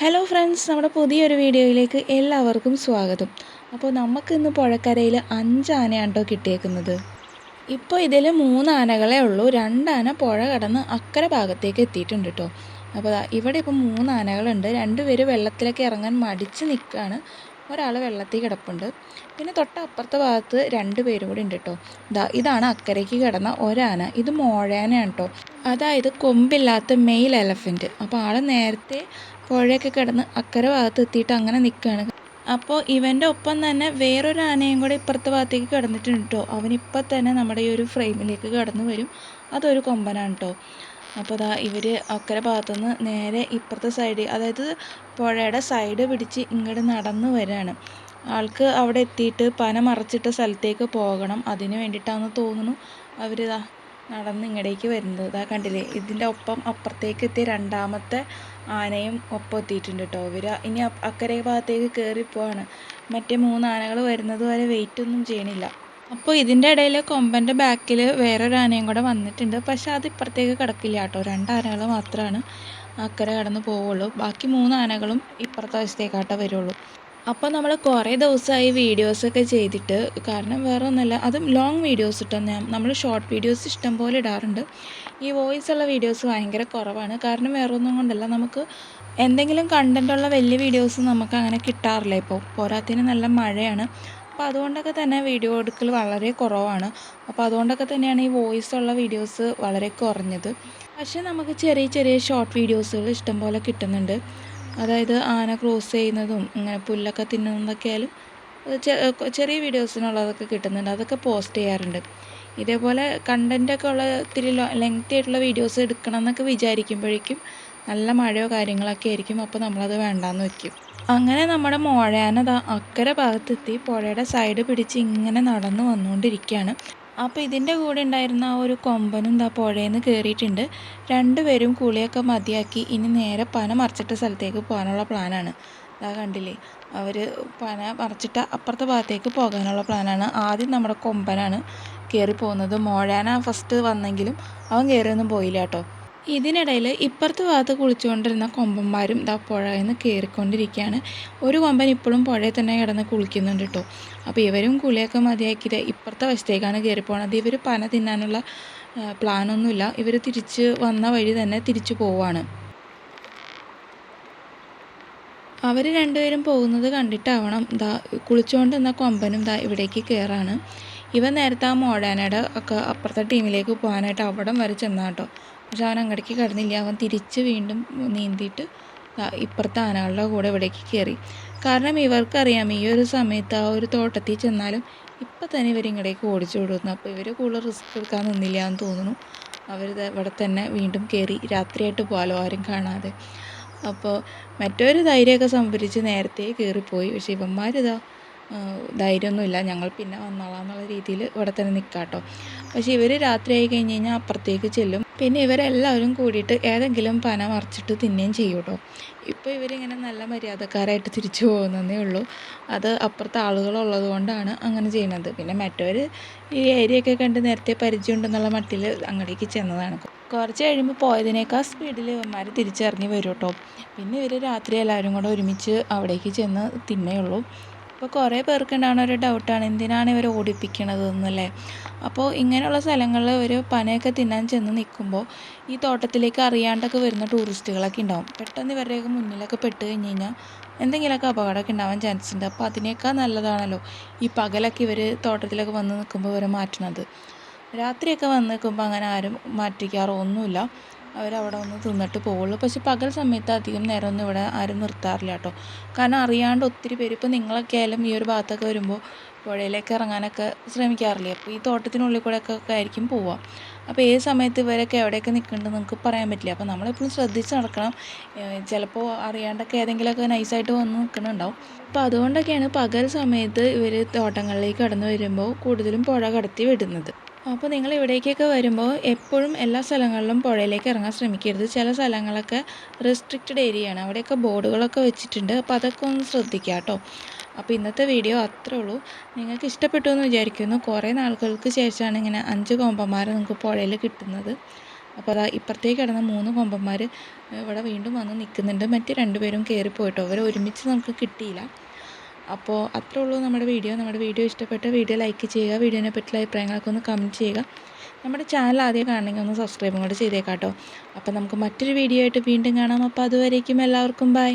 Hello friends നമ്മുടെ പുതിയൊരു വീഡിയോയിലേക്ക് എല്ലാവർക്കും സ്വാഗതം. അപ്പോൾ നമുക്കിന്ന് പുഴക്കരയിൽ അഞ്ച് ആനയാണ് കേട്ടോ കിട്ടിയേക്കുന്നത്? ഇപ്പോൾ ഇതിൽ മൂന്ന് ആനകളേ ഉള്ളൂ. രണ്ടാന പുഴ കടന്ന് അക്കരെ ഭാഗത്തേക്ക് എത്തിയിട്ടുണ്ട് കേട്ടോ. അപ്പോൾ ഇവിടെ ഇപ്പോൾ മൂന്ന് ആനകളുണ്ട് രണ്ടുപേര് വെള്ളത്തിലേക്ക് ഇറങ്ങാൻ മടിച്ച് നിൽക്കുകയാണ്. ഒരാൾ വെള്ളത്തിൽ കിടപ്പുണ്ട്. പിന്നെ തൊട്ടപ്പുറത്തെ ഭാഗത്ത് രണ്ട് പേരും കൂടി ഉണ്ട് കേട്ടോ. ഇതാ ഇതാണ് അക്കരയ്ക്ക് കിടന്ന ഒരാന. ഇത് മോഴാനയാണ് കേട്ടോ. അതായത് കൊമ്പില്ലാത്ത മെയിൽ എലഫന്റ് അപ്പോൾ ആൾ നേരത്തെ പുഴയൊക്കെ കിടന്ന് അക്കരെ ഭാഗത്ത് എത്തിയിട്ട് അങ്ങനെ നിൽക്കുകയാണ് അപ്പോൾ ഇവന്റെ ഒപ്പം തന്നെ വേറൊരു ആനയും കൂടെ ഇപ്പുറത്തെ ഭാഗത്തേക്ക് കിടന്നിട്ടുണ്ട് കേട്ടോ അവനിപ്പോൾ തന്നെ നമ്മുടെ ഈ ഒരു ഫ്രെയിമിലേക്ക് കടന്നു വരും. അതൊരു കൊമ്പനാണ് കേട്ടോ അപ്പോൾ ദാ ഇവർ അക്കരെ ഭാഗത്തുനിന്ന് നേരെ ഇപ്പുറത്തെ സൈഡ് അതായത് പുഴയുടെ സൈഡ് പിടിച്ച് ഇങ്ങോട്ട് നടന്നു വരികയാണ് ആൾക്ക് അവിടെ എത്തിയിട്ട് പന മറച്ചിട്ട സ്ഥലത്തേക്ക് പോകണം. അതിന് വേണ്ടിയിട്ടാണെന്ന് തോന്നുന്നു. അവർ ഇതാ നടന്ന് ഇങ്ങടേക്ക് വരുന്നത്. ഇതാ കണ്ടില്ലേ? ഇതിന്റെ ഒപ്പം അപ്പുറത്തേക്ക് എത്തിയ രണ്ടാമത്തെ ആനയും ഒപ്പം എത്തിയിട്ടുണ്ട് കേട്ടോ ഇവർ ഇനി അക്കരെ ഭാഗത്തേക്ക് കയറി പോവാണ്. മറ്റേ മൂന്ന് ആനകൾ വരുന്നത് വരെ വെയിറ്റ് ഒന്നും ചെയ്യണില്ല. അപ്പോൾ ഇതിന്റെ ഇടയിൽ കൊമ്പന്റെ ബാക്കിൽ വേറൊരു ആനയും കൂടെ വന്നിട്ടുണ്ട്. പക്ഷേ അത് ഇപ്പുറത്തേക്ക് കിടക്കില്ല കേട്ടോ രണ്ട് മാത്രമാണ് അക്കരെ കടന്ന് പോവുള്ളൂ. ബാക്കി മൂന്ന് ആനകളും ഇപ്പുറത്തെ വശത്തേക്കാട്ടോ വരുള്ളൂ. അപ്പോൾ നമ്മൾ കുറേ ദിവസമായി വീഡിയോസൊക്കെ ചെയ്തിട്ട് കാരണം വേറെ ഒന്നുമല്ല അതും ലോങ് വീഡിയോസ് ഇട്ടോ ഞാൻ നമ്മൾ ഷോർട്ട് വീഡിയോസ് ഇഷ്ടം പോലെ ഇടാറുണ്ട്. ഈ വോയിസ് ഉള്ള വീഡിയോസ് ഭയങ്കര കുറവാണ്. കാരണം വേറെ ഒന്നും കൊണ്ടല്ല നമുക്ക് എന്തെങ്കിലും കണ്ടന്റുള്ള വലിയ വീഡിയോസ് നമുക്ക് അങ്ങനെ കിട്ടാറില്ല ഇപ്പോൾ പോരാത്തിന് നല്ല മഴയാണ്. അപ്പോൾ അതുകൊണ്ടൊക്കെ തന്നെ വീഡിയോ എടുക്കൽ വളരെ കുറവാണ്. അപ്പോൾ അതുകൊണ്ടൊക്കെ തന്നെയാണ് ഈ വോയിസ് ഉള്ള വീഡിയോസ് വളരെ കുറഞ്ഞത്. പക്ഷേ നമുക്ക് ചെറിയ ചെറിയ ഷോർട്ട് വീഡിയോസുകൾ ഇഷ്ടം പോലെ കിട്ടുന്നുണ്ട്. അതായത് ആന ക്രോസ് ചെയ്യുന്നതും ഇങ്ങനെ പുല്ലൊക്കെ തിന്നുന്നതൊക്കെ ആയാലും ചെറിയ വീഡിയോസിനുള്ളതൊക്കെ കിട്ടുന്നുണ്ട്. അതൊക്കെ പോസ്റ്റ് ചെയ്യാറുണ്ട്. ഇതേപോലെ കണ്ടന്റൊക്കെ ഉള്ള ഇത്തിരി ലെങ്തി ആയിട്ടുള്ള വീഡിയോസ് എടുക്കണം എന്നൊക്കെ വിചാരിക്കുമ്പോഴേക്കും നല്ല മഴയോ കാര്യങ്ങളൊക്കെ ആയിരിക്കും. അപ്പോൾ നമ്മളത് വേണ്ടാന്ന് വെക്കും. അങ്ങനെ നമ്മുടെ മോഴയാന ദാ അക്കരെ ഭാഗത്തെത്തി. പുഴയുടെ സൈഡ് പിടിച്ച് ഇങ്ങനെ നടന്നു വന്നുകൊണ്ടിരിക്കുകയാണ്. അപ്പോൾ ഇതിന്റെ കൂടെ ഉണ്ടായിരുന്ന ആ ഒരു കൊമ്പനും ദാ പുഴയിൽ നിന്ന് കയറിയിട്ടുണ്ട് രണ്ടുപേരും കുളിയൊക്കെ മതിയാക്കി ഇനി നേരെ പന മറിച്ചിട്ട സ്ഥലത്തേക്ക് പോകാനുള്ള പ്ലാനാണ് അതാ കണ്ടില്ലേ? അവർ പന മറിച്ചിട്ട അപ്പുറത്തെ ഭാഗത്തേക്ക് പോകാനുള്ള പ്ലാനാണ് ആദ്യം നമ്മുടെ കൊമ്പനാണ് കയറി പോകുന്നത് മോഴാന ഫസ്റ്റ് വന്നെങ്കിലും അവൻ കയറിയൊന്നും പോയില്ല കേട്ടോ. ഇതിനിടയിൽ ഇപ്പുറത്ത് ഭാഗത്ത് കുളിച്ചുകൊണ്ടിരുന്ന കൊമ്പന്മാരും ഇതാ പുഴയിൽ നിന്ന് കയറിക്കൊണ്ടിരിക്കുകയാണ് ഒരു കൊമ്പൻ ഇപ്പോഴും പുഴയിൽ തന്നെ കിടന്ന് കുളിക്കുന്നുണ്ട് കേട്ടോ. അപ്പോൾ ഇവരും കുളിയൊക്കെ മതിയാക്കിയത് ഇപ്പുറത്തെ വശത്തേക്കാണ് കയറി പോകുന്നത് ഇവർ പന തിന്നാനുള്ള പ്ലാനൊന്നുമില്ല. ഇവർ തിരിച്ച് വന്ന വഴി തന്നെ തിരിച്ചു പോവാണ്. അവർ രണ്ടുപേരും പോകുന്നത് കണ്ടിട്ടാവണം ദാ കുളിച്ചുകൊണ്ട് നിന്ന കൊമ്പനും ദാ ഇവിടേക്ക് കയറാണ്. ഇവ നേരത്തെ ആ മോഡാനയുടെ ഒക്കെ അപ്പുറത്തെ ടീമിലേക്ക് പോകാനായിട്ട് അവിടം വരെ ചെന്നാട്ടോ. പക്ഷെ അവൻ അങ്ങടേക്ക് കടന്നില്ല. അവൻ തിരിച്ച് വീണ്ടും നീന്തിയിട്ട് ഇപ്പുറത്തെ ആനകളുടെ കൂടെ ഇവിടേക്ക് കയറി. കാരണം ഇവർക്കറിയാം ഈ ഒരു സമയത്ത് ആ ഒരു തോട്ടത്തിൽ ചെന്നാലും ഇപ്പം തന്നെ ഇവർ ഇങ്ങടേക്ക് ഓടിച്ചു വിടുന്നു. അപ്പോൾ ഇവർ കൂടുതൽ റിസ്ക് എടുക്കാൻ നിന്നില്ല എന്ന് തോന്നുന്നു. അവർ ഇവിടെ തന്നെ വീണ്ടും കയറി രാത്രിയായിട്ട് പോകാലോ ആരും കാണാതെ. അപ്പോൾ മറ്റൊരു ധൈര്യമൊക്കെ സംഭരിച്ച് നേരത്തെ കയറിപ്പോയി. പക്ഷേ ഇവന്മാരിതാ ധൈര്യമൊന്നുമില്ല. ഞങ്ങൾ പിന്നെ വന്നോളാം എന്നുള്ള രീതിയിൽ ഇവിടെ തന്നെ നിൽക്കാം കേട്ടോ പക്ഷേ ഇവർ രാത്രി ആയി കഴിഞ്ഞ് കഴിഞ്ഞാൽ അപ്പുറത്തേക്ക് ചെല്ലും. പിന്നെ ഇവരെല്ലാവരും കൂടിയിട്ട് ഏതെങ്കിലും പന മറിച്ചിട്ട് തിന്നുകയും ചെയ്യും കേട്ടോ ഇപ്പോൾ ഇവരിങ്ങനെ നല്ല മര്യാദക്കാരായിട്ട് തിരിച്ചു പോകുന്നതേ ഉള്ളൂ. അത് അപ്പുറത്തെ ആളുകളുള്ളത് കൊണ്ടാണ് അങ്ങനെ ചെയ്യുന്നത്. പിന്നെ മറ്റവർ ഈ ഏരിയയൊക്കെ കണ്ട് നേരത്തെ പരിചയമുണ്ടെന്നുള്ള മട്ടിൽ അങ്ങോട്ടേക്ക് ചെന്നതാണ്. കുറച്ച് കഴിയുമ്പോൾ പോയതിനേക്കാൾ സ്പീഡിൽ ഇവന്മാർ തിരിച്ചിറങ്ങി വരും കേട്ടോ പിന്നെ ഇവർ രാത്രി എല്ലാവരും കൂടെ ഒരുമിച്ച് അവിടേക്ക് ചെന്ന് തിന്നേയുള്ളൂ അപ്പോൾ കുറേ പേർക്ക് ഉണ്ടാകുന്ന ഒരു ഡൗട്ടാണ് എന്തിനാണ് ഇവർ ഓടിപ്പിക്കണത് എന്നല്ലേ അപ്പോൾ ഇങ്ങനെയുള്ള സ്ഥലങ്ങളിൽ ഒരു പനയൊക്കെ തിന്നാൻ ചെന്ന് നിൽക്കുമ്പോൾ ഈ തോട്ടത്തിലേക്ക് അറിയാണ്ടൊക്കെ വരുന്ന ടൂറിസ്റ്റുകളൊക്കെ ഉണ്ടാവും. പെട്ടെന്ന് ഇവരുടെയൊക്കെ മുന്നിലൊക്കെ പെട്ട് കഴിഞ്ഞ് കഴിഞ്ഞാൽ എന്തെങ്കിലുമൊക്കെ അപകടമൊക്കെ ഉണ്ടാവാൻ ചാൻസ് ഉണ്ട്. അപ്പോൾ അതിനേക്കാൾ നല്ലതാണല്ലോ ഈ പകലൊക്കെ ഇവർ തോട്ടത്തിലൊക്കെ വന്ന് നിൽക്കുമ്പോൾ ഇവരെ മാറ്റുന്നത് രാത്രിയൊക്കെ വന്ന് നിൽക്കുമ്പോൾ അങ്ങനെ ആരും മാറ്റിക്കാറൊന്നുമില്ല. അവരവിടെ വന്ന് തിന്നിട്ട് പോവുള്ളൂ. പക്ഷെ പകൽ സമയത്ത് അധികം നേരമൊന്നും ഇവിടെ ആരും നിർത്താറില്ല കേട്ടോ. കാരണം അറിയാണ്ട് ഒത്തിരി പേര് ഇപ്പോൾ നിങ്ങളൊക്കെ ആയാലും ഈ ഒരു ഭാഗത്തൊക്കെ വരുമ്പോൾ പുഴയിലേക്ക് ഇറങ്ങാനൊക്കെ ശ്രമിക്കാറില്ലേ? അപ്പോൾ ഈ തോട്ടത്തിനുള്ളിൽ ഒക്കെ ആയിരിക്കും പോവുക. അപ്പോൾ ഏത് സമയത്ത് ഇവരൊക്കെ എവിടെയൊക്കെ നിൽക്കുന്നുണ്ട് നിങ്ങൾക്ക് പറയാൻ പറ്റില്ല. അപ്പോൾ നമ്മളെപ്പോഴും ശ്രദ്ധിച്ച് നടക്കണം. ചിലപ്പോൾ അറിയാണ്ടൊക്കെ ഏതെങ്കിലുമൊക്കെ നൈസായിട്ട് വന്ന് നിൽക്കുന്നുണ്ടാവും. അപ്പോൾ അതുകൊണ്ടൊക്കെയാണ് പകൽ സമയത്ത് ഇവർ തോട്ടങ്ങളിലേക്ക് കടന്നു വരുമ്പോൾ കൂടുതലും പുഴ കടത്തി വിടുന്നത്. അപ്പോൾ നിങ്ങൾ ഇവിടേക്കൊക്കെ വരുമ്പോൾ എപ്പോഴും എല്ലാ സ്ഥലങ്ങളിലും പുഴയിലേക്ക് ഇറങ്ങാൻ ശ്രമിക്കരുത്. ചില സ്ഥലങ്ങളൊക്കെ റെസ്ട്രിക്റ്റഡ് ഏരിയയാണ് അവിടെയൊക്കെ ബോർഡുകളൊക്കെ വെച്ചിട്ടുണ്ട്. അപ്പോൾ അതൊക്കെ ഒന്ന് ശ്രദ്ധിക്കുക കേട്ടോ. അപ്പോൾ ഇന്നത്തെ വീഡിയോ അത്രേ ഉള്ളൂ. നിങ്ങൾക്ക് ഇഷ്ടപ്പെട്ടു എന്ന് വിചാരിക്കുന്നു. കുറേ നാളുകൾക്ക് ശേഷമാണ് ഇങ്ങനെ അഞ്ച് കോമ്പന്മാരെ നിങ്ങൾക്ക് പുഴയിൽ കിട്ടുന്നത്. അപ്പോൾ അതാ ഇപ്പുറത്തേക്ക് കിടന്ന മൂന്ന് കൊമ്പന്മാർ ഇവിടെ വീണ്ടും വന്ന് നിൽക്കുന്നുണ്ട്. മറ്റ് രണ്ടുപേരും കയറിപ്പോയിട്ടോ? അവരെ ഒരുമിച്ച് നമുക്ക് കിട്ടിയില്ല. അപ്പോൾ അത്രേ ഉള്ളൂ നമ്മുടെ വീഡിയോ. നമ്മുടെ വീഡിയോ ഇഷ്ടപ്പെട്ട വീഡിയോ ലൈക്ക് ചെയ്യുക. വീഡിയോനെ പറ്റിയുള്ള അഭിപ്രായങ്ങളൊക്കെ ഒന്ന് കമന്റ് ചെയ്യുക. നമ്മുടെ ചാനൽ ആദ്യം കാണണമെങ്കിൽ ഒന്ന് സബ്സ്ക്രൈബും കൂടെ ചെയ്തേക്കാം കേട്ടോ അപ്പോൾ നമുക്ക് മറ്റൊരു വീഡിയോ ആയിട്ട് വീണ്ടും കാണാം. അപ്പോൾ അതുവരേക്കും എല്ലാവർക്കും ബൈ